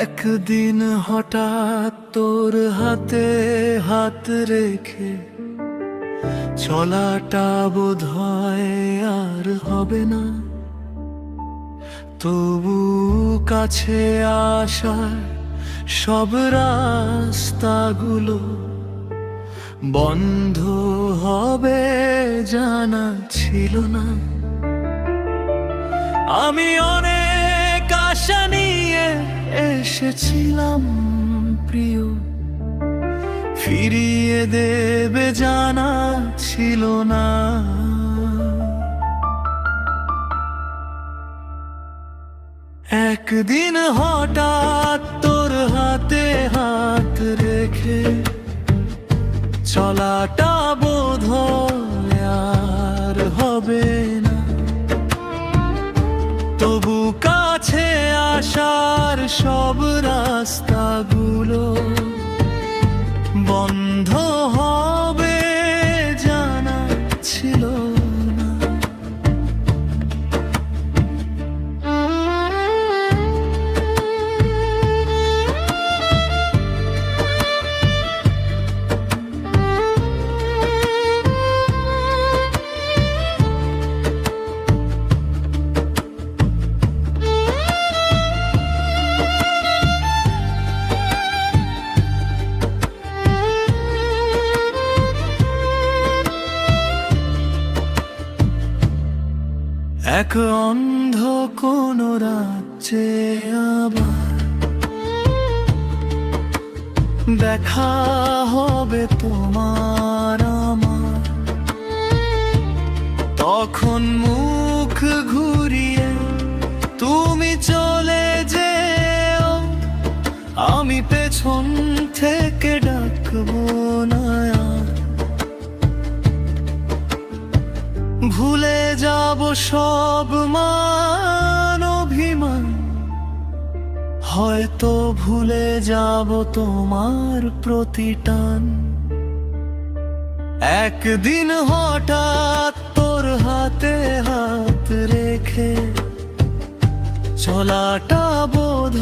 একদিন হঠাৎ তোর হাতে হাত রেখে চলাটা বোধ আর হবে না। তবু কাছে আসার সব রাস্তাগুলো বন্ধ হবে জানা ছিল না। আমি অনেক আশা নিয়ে এসেছিলাম, প্রিয়। ফিরিয়ে দেবে জানা ছিল না। একদিন হঠাৎ তোর হাতে হাত রেখে চলাটা বোধ আর হবে না। তবু কাছে আসার সব রাস্তাগুলো বন্ধ হবে এক অন্ধ কোন রাজ্যে আবার দেখা হবে তোমার আমার। তখন মুখ ঘুরিয়ে তুমি চলে যেও। আমি পেছন থেকে ডাকবো না। ভুলে যাব সব মান অভিমান। হয়তো ভুলে যাব তোমার প্রতিটান। একদিন হঠাৎ তোর হাতে হাত রেখে চলাটা বোধ